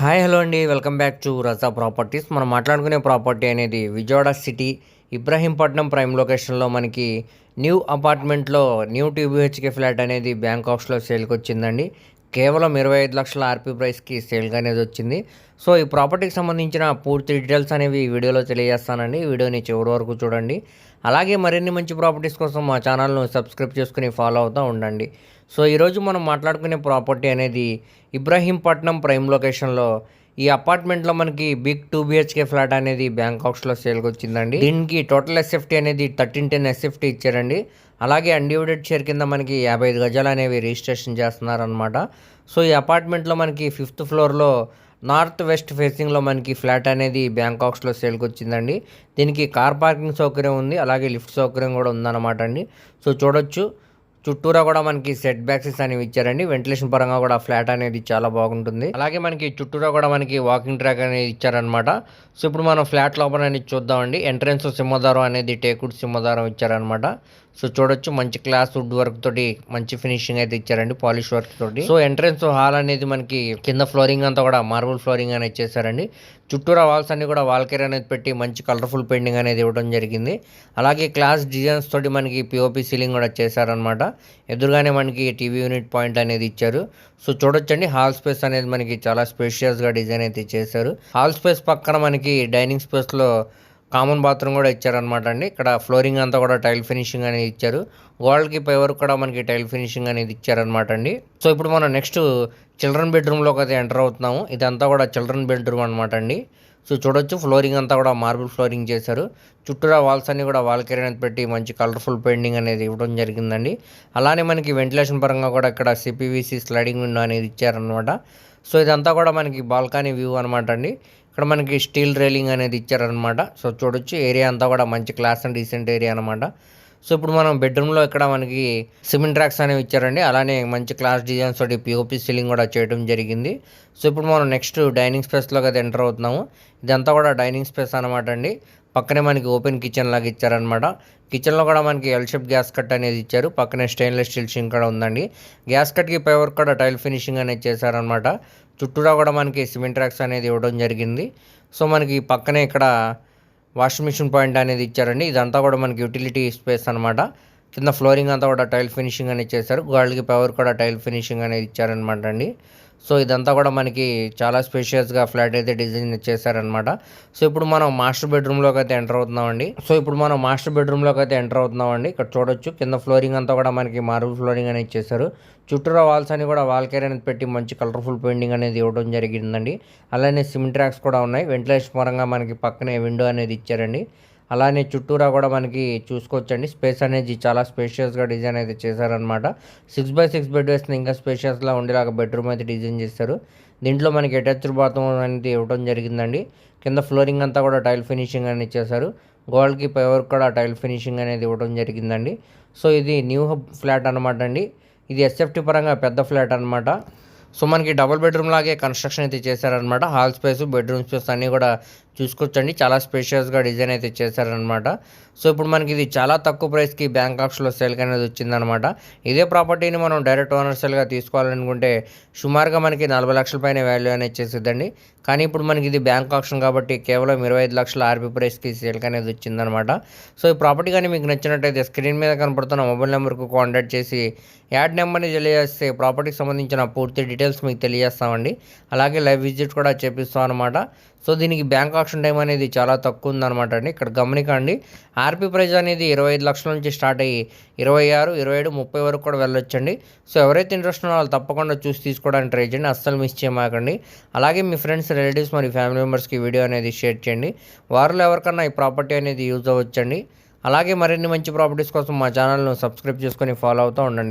Hi hello అండి. Welcome back to Raza properties. మనం మాట్లాడుకునే ప్రాపర్టీ అనేది విజయవాడ సిటీ ఇబ్రాహీంపట్నం ప్రైమ్ లొకేషన్లో మనకి న్యూ అపార్ట్మెంట్లో న్యూ టీబీహెచ్కే ఫ్లాట్ అనేది బ్యాంక్ ఆఫ్స్లో సేల్కి వచ్చిందండి. కేవలం ఇరవై ఐదు లక్షల ఆర్పీ ప్రైస్కి సేల్గా అనేది వచ్చింది. సో ఈ ప్రాపర్టీకి సంబంధించిన పూర్తి డీటెయిల్స్ అనేవి ఈ వీడియోలో తెలియజేస్తానండి. వీడియోని చివరి వరకు చూడండి. అలాగే మరిన్ని మంచి ప్రాపర్టీస్ కోసం మా ఛానల్ను సబ్స్క్రైబ్ చేసుకుని ఫాలో అవుతూ ఉండండి. సో ఈరోజు మనం మాట్లాడుకునే ప్రాపర్టీ అనేది ఇబ్రాహీంపట్నం ప్రైమ్ లొకేషన్లో. ఈ అపార్ట్మెంట్లో మనకి బిగ్ టూ బిహెచ్కే ఫ్లాట్ అనేది బ్యాంకాక్స్లో సేల్కి వచ్చిందండి దీనికి టోటల్ ఎస్ఎఫ్టీ అనేది థర్టీన్ టెన్ ఎస్ఎఫ్టీ ఇచ్చారండి. అలాగే అన్డివిడెడ్ షేర్ కింద మనకి యాభై ఐదు గజాలు అనేవి రిజిస్ట్రేషన్ చేస్తున్నారనమాట సో ఈ అపార్ట్మెంట్లో మనకి ఫిఫ్త్ ఫ్లోర్లో నార్త్ వెస్ట్ ఫేసింగ్లో మనకి ఫ్లాట్ అనేది బ్యాంకాక్స్లో సేల్కి వచ్చిందండి దీనికి కార్ పార్కింగ్ సౌకర్యం ఉంది. అలాగే లిఫ్ట్ సౌకర్యం కూడా ఉందన్నమాట అండి. సో చూడొచ్చు. చుట్టూరా కూడా మనకి సెట్ బ్యాక్సెస్ అనేవి ఇచ్చారండి. వెంటిలేషన్ పరంగా కూడా ఫ్లాట్ అనేది చాలా బాగుంటుంది. అలాగే మనకి చుట్టూరా కూడా మనకి వాకింగ్ ట్రాక్ అనేది ఇచ్చారనమాట సో ఇప్పుడు మనం ఫ్లాట్ లోపల అనేది చూద్దామండి. ఎంట్రన్స్ సింహదారం అనేది టేకుడ్ సింహదారం ఇచ్చారనమాట సో చూడొచ్చు. మంచి క్లాస్ వుడ్ వర్క్ తోటి మంచి ఫినిషింగ్ అయితే ఇచ్చారండి పాలిష్ వర్క్ తోటి. సో ఎంట్రన్స్ హాల్ అనేది మనకి కింద ఫ్లోరింగ్ అంతా కూడా మార్బుల్ ఫ్లోరింగ్ అనేది చేశారండి. చుట్టూరా వాల్స్ అన్ని కూడా వాల్కేర్ అనేది పెట్టి మంచి కలర్ఫుల్ పెయింటింగ్ అనేది ఇవ్వడం జరిగింది. అలాగే క్లాస్ డిజైన్స్ తోటి మనకి పిఓపి సీలింగ్ కూడా చేశారనమాట ఎదురుగానే మనకి టీవీ యూనిట్ పాయింట్ అనేది ఇచ్చారు. సో చూడొచ్చండి హాల్ స్పేస్ అనేది మనకి చాలా స్పేషియస్గా డిజైన్ అయితే చేశారు. హాల్ స్పేస్ పక్కన మనకి డైనింగ్ స్పేస్లో కామన్ బాత్రూమ్ కూడా ఇచ్చారనమాట అండి. ఇక్కడ ఫ్లోరింగ్ అంతా కూడా టైల్ ఫినిషింగ్ అనేది ఇచ్చారు. గోడలకి పై వరకు కూడా మనకి టైల్ ఫినిషింగ్ అనేది ఇచ్చారనమాట అండి. సో ఇప్పుడు మనం నెక్స్ట్ చిల్డ్రన్ బెడ్రూమ్లోకి అయితే ఎంటర్ అవుతున్నాము. ఇదంతా కూడా చిల్డ్రన్ బెడ్రూమ్ అనమాట అండి. సో చూడొచ్చు ఫ్లోరింగ్ అంతా కూడా మార్బుల్ ఫ్లోరింగ్ చేశారు. చుట్టూరా వాల్స్ అన్ని కూడా వాల్ కెరీ అనేది పెట్టి మంచి కలర్ఫుల్ పెయింటింగ్ అనేది ఇవ్వడం జరిగిందండి. అలానే మనకి వెంటిలేషన్ పరంగా కూడా ఇక్కడ సిపివిసి స్లైడింగ్ విండో అనేది ఇచ్చారనమాట సో ఇదంతా కూడా మనకి బాల్కనీ వ్యూ అనమాట అండి. ఇక్కడ మనకి స్టీల్ రైలింగ్ అనేది ఇచ్చారనమాట సో చూడొచ్చు ఏరియా అంతా కూడా మంచి క్లాస్ అండ్ డీసెంట్ ఏరియా అనమాట సో ఇప్పుడు మనం బెడ్రూమ్లో ఇక్కడ మనకి సిమెంట్ ట్రాక్స్ అనేవి ఇచ్చారండి. అలానే మంచి క్లాస్ డిజైన్స్ తోటి పిఓపి సీలింగ్ కూడా చేయడం జరిగింది. సో ఇప్పుడు మనం నెక్స్ట్ డైనింగ్ స్పేస్లోకి అయితే ఎంటర్ అవుతున్నాము. ఇదంతా కూడా డైనింగ్ స్పేస్ అనమాట అండి. పక్కనే మనకి ఓపెన్ కిచెన్ లాగా ఇచ్చారనమాట కిచెన్లో కూడా మనకి ఎల్ షేప్ గ్యాస్ కట్ అనేది ఇచ్చారు. పక్కనే స్టెయిన్లెస్ స్టీల్ సింక్ కూడా ఉందండి. గ్యాస్ కట్కి పై వరకు కూడా టైల్ ఫినిషింగ్ అనేది చేశారనమాట చుట్టూరా కూడా మనకి సిమెంట్ ట్రాక్స్ అనేది ఇవ్వడం జరిగింది. సో మనకి పక్కనే ఇక్కడ వాషింగ్ మిషన్ పాయింట్ అనేది ఇచ్చారండి. ఇదంతా కూడా మనకి యూటిలిటీ స్పేస్ అనమాట కింద ఫ్లోరింగ్ అంతా కూడా టైల్ ఫినిషింగ్ అనేది చేశారు. గోల్డ్కి పవర్ కూడా టైల్ ఫినిషింగ్ అనేది ఇచ్చారనమాట అండి. సో ఇదంతా కూడా మనకి చాలా స్పేషియస్గా ఫ్లాట్ అయితే డిజైన్ చేశారనమాట సో ఇప్పుడు మనం మాస్టర్ బెడ్రూమ్లోకి అయితే ఎంటర్ అవుతున్నామండి. సో ఇప్పుడు మనం మాస్టర్ బెడ్రూమ్లోకి అయితే ఎంటర్ అవుతున్నామండి. ఇక్కడ చూడొచ్చు కింద ఫ్లోరింగ్ అంతా కూడా మనకి మార్బుల్ ఫ్లోరింగ్ అనేది ఇచ్చేసారు చుట్టూరా వాల్స్ అని కూడా వాల్ కేర్ అనేది పెట్టి మంచి కలర్ఫుల్ పెయింటింగ్ అనేది ఇవ్వడం జరిగిందండి. అలానే సిమెంట్ ట్రాక్స్ కూడా ఉన్నాయి. వెంటిలేషన్ పరంగా మనకి పక్కనే విండో అనేది ఇచ్చారండి. అలానే చుట్టూరా కూడా మనకి చూసుకోవచ్చండి. స్పేస్ అనేది చాలా స్పేషియస్గా డిజైన్ అయితే చేశారనమాట సిక్స్ బై సిక్స్ బెడ్ వేసిన ఇంకా స్పేషియస్గా ఉండేలాగా బెడ్రూమ్ అయితే డిజైన్ చేస్తారు దీంట్లో మనకి అటాచ్డ్ బాత్రూమ్ అనేది ఇవ్వడం జరిగిందండి. కింద ఫ్లోరింగ్ అంతా కూడా టైల్ ఫినిషింగ్ అనేది చేశారు. గోల్డ్కి పవర్ కూడా టైల్ ఫినిషింగ్ అనేది ఇవ్వడం జరిగిందండి. సో ఇది న్యూ హబ్ ఫ్లాట్ అనమాట అండి. ఇది ఎస్ఎఫ్టీ పరంగా పెద్ద ఫ్లాట్ అనమాట సో మనకి డబుల్ బెడ్రూమ్ లాగే కన్స్ట్రక్షన్ అయితే చేశారనమాట హాల్ స్పేస్ బెడ్రూమ్ స్పేస్ అన్నీ కూడా చూసుకోవచ్చండి. చాలా స్పేషియస్గా డిజైన్ అయితే చేశారనమాట సో ఇప్పుడు మనకి ఇది చాలా తక్కువ ప్రైస్కి బ్యాంకాక్స్లో సేల్కి అనేది వచ్చిందనమాట ఇదే ప్రాపర్టీని మనం డైరెక్ట్ ఓనర్ సేల్గా తీసుకోవాలనుకుంటే సుమారుగా మనకి నలభై లక్షల పైన వాల్యూ అనేది చేసేదండి కానీ ఇప్పుడు మనకి ఇది బ్యాంక్ ఆప్షన్ కాబట్టి కేవలం ఇరవై ఐదు లక్షల ఆర్బీ ప్రైస్కి సేల్కి అనేది వచ్చిందనమాట సో ఈ ప్రాపర్టీ కానీ మీకు నచ్చినట్టయితే స్క్రీన్ మీద కనపడుతున్న మొబైల్ నెంబర్కు కాంటాక్ట్ చేసి యాడ్ నెంబర్ని తెలియజేస్తే ప్రాపర్టీకి సంబంధించిన పూర్తి డీటెయిల్స్ మీకు తెలియజేస్తామండి. అలాగే లైవ్ విజిట్ కూడా చేపిస్తాం అనమాట సో దీనికి బ్యాంక్ ఆప్షన్ టైం అనేది చాలా తక్కువ ఉందన్నమాట అండి. ఇక్కడ గమనికండి. ఆర్పీ ప్రైజ్ అనేది ఇరవై ఐదు లక్షల నుంచి స్టార్ట్ అయ్యి ఇరవై ఆరు ఇరవై ఏడు ముప్పై వరకు కూడా వెళ్ళొచ్చండి. సో ఎవరైతే ఇంట్రెస్ట్ ఉన్నారో వాళ్ళు తప్పకుండా చూసి తీసుకోవడానికి ట్రై చేయండి. అస్సలు మిస్ చేయమాకండి. అలాగే మీ ఫ్రెండ్స్ రిలేటివ్స్ మరియు ఫ్యామిలీ మెంబర్స్కి వీడియో అనేది షేర్ చేయండి. వారిలో ఎవరికన్నా ఈ ప్రాపర్టీ అనేది యూజ్ అవ్వచ్చండి. అలాగే మరిన్ని మంచి ప్రాపర్టీస్ కోసం మా ఛానల్ను సబ్స్క్రైబ్ చేసుకొని ఫాలో అవుతూ ఉండండి.